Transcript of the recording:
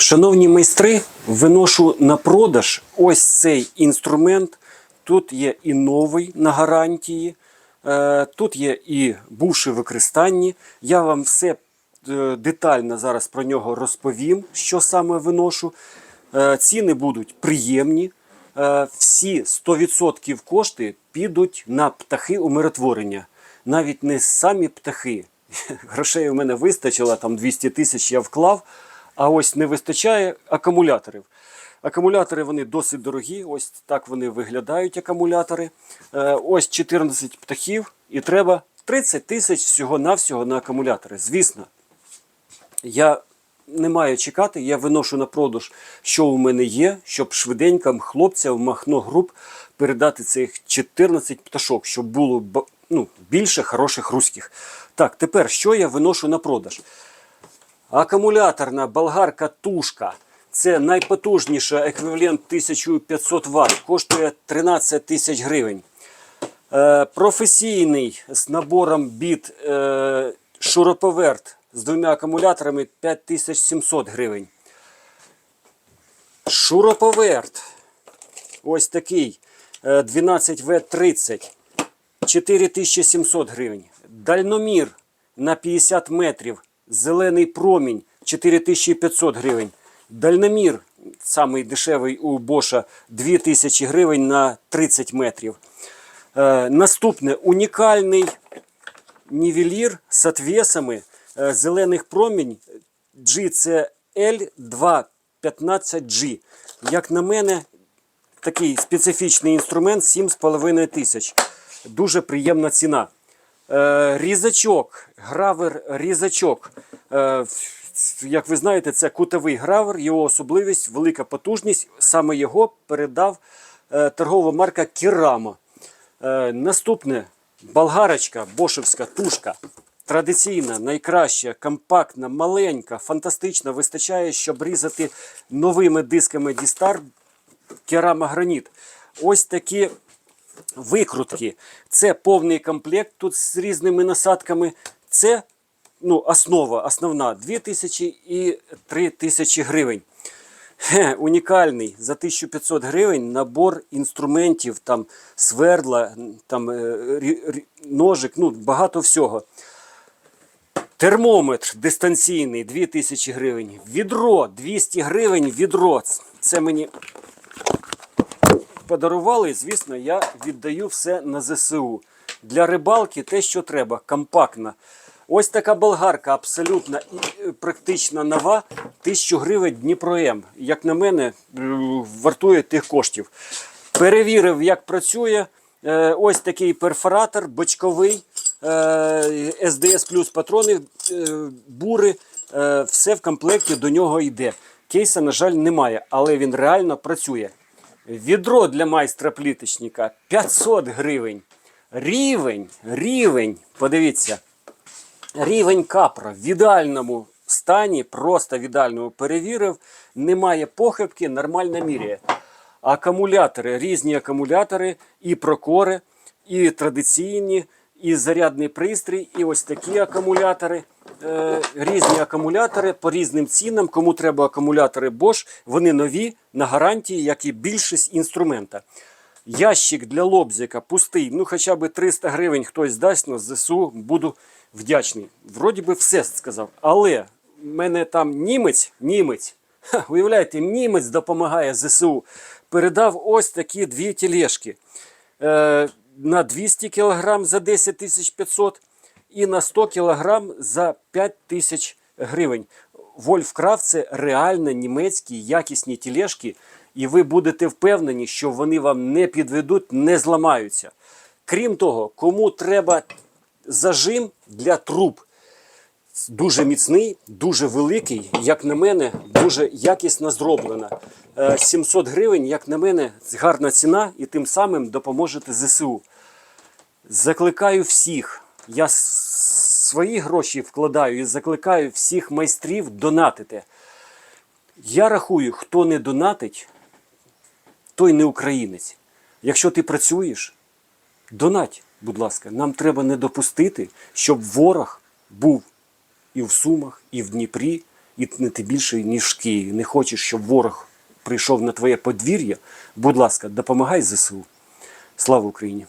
Шановні майстри, виношу на продаж ось цей інструмент. Тут є і новий на гарантії, е, тут є і бувши використанні. Я вам все е, детально зараз про нього розповім, що саме виношу. Е, Ціни будуть приємні. Всі 100% кошти підуть на птахи умиротворення. Навіть не самі птахи. Грошей у мене вистачило, там 200 тисяч я вклав. А ось не вистачає акумуляторів. Акумулятори вони досить дорогі, ось так вони виглядають, акумулятори. Е, Ось 14 птахів, і треба 30 тисяч всього-навсього на акумулятори. Звісно, я не маю чекати, я виношу на продаж, що у мене є, щоб швиденько хлопцям Махно груп передати цих 14 пташок, щоб було ну, більше хороших руських. Так, тепер що я виношу на продаж? Акумуляторна болгарка тушка. Це найпотужніша еквівалент 1500 Вт, коштує 13 тисяч гривень. Е, професійний з набором біт е, шуруповерт з двома акумуляторами 5700 гривень. Шуруповерт. Ось такий е, 12В30 4700 гривень. Дальномір на 50 метрів. Зелений промінь 4500 гривень. Дальномір, самий дешевий у Боша, 2000 гривень на 30 метрів. Е, наступне унікальний нівелір з отвесами е, зелених промінь GCL215G. Як на мене, такий специфічний інструмент 7,5 тисяч. Дуже приємна ціна. Е, різачок, гравер різачок. Е, як ви знаєте, це кутовий гравер, його особливість, велика потужність. Саме його передав е, торгова марка Кірамо. Е, наступне болгарочка, бошевська тушка. Традиційна, найкраща, компактна, маленька, фантастична. Вистачає, щоб різати новими дисками Дістар керамограніт. Ось такі викрутки. Це повний комплект тут з різними насадками. Це ну, основа, основна 2000 і 3000 гривень. Хе, унікальний за 1500 гривень набор інструментів, там свердла, там е, ножик, ну багато всього. Термометр дистанційний 2000 гривень. Відро 200 гривень. Відро. Це мені подарували, звісно, я віддаю все на ЗСУ. Для рибалки те, що треба, компактна. Ось така болгарка, абсолютно і, е, практично нова, 1000 гривень Дніпро М. Як на мене, е, вартує тих коштів. Перевірив, як працює. Е, Ось такий перфоратор, бочковий, СДС плюс патрони, бури. Все в комплекті до нього йде. Кейса, на жаль, немає, але він реально працює. Відро для майстра пліточника 500 гривень. Рівень, рівень, подивіться. Рівень капра в ідеальному стані, просто в ідеальному перевірив. Немає похибки, нормально міряє. Акумулятори, різні акумулятори, і прокори, і традиційні, і зарядний пристрій, і ось такі акумулятори. Е, різні акумулятори по різним цінам. Кому треба акумулятори Bosch, вони нові на гарантії, як і більшість інструмента. Ящик для лобзика пустий, ну хоча б 300 гривень хтось дасть на ЗСУ, буду вдячний. Вроді би все сказав. Але в мене там німець, німець, ха, уявляєте, німець допомагає ЗСУ. Передав ось такі дві тележки. Е, на 200 кг за 10 тисяч 500 і на 100 кг за 5 тисяч гривень. Вольфкрафт це реально німецькі якісні тележки, і ви будете впевнені, що вони вам не підведуть, не зламаються. Крім того, кому треба зажим для труб, дуже міцний, дуже великий, як на мене, дуже якісно зроблена. Е, 700 гривень, як на мене, гарна ціна, і тим самим допоможете ЗСУ. Закликаю всіх. Я свої гроші вкладаю і закликаю всіх майстрів донатити. Я рахую, хто не донатить, той не українець. Якщо ти працюєш, донать, будь ласка. Нам треба не допустити, щоб ворог був і в Сумах, і в Дніпрі, і не ти більше, ніж в Києві. Не хочеш, щоб ворог прийшов на твоє подвір'я. Будь ласка, допомагай ЗСУ. Слава Україні!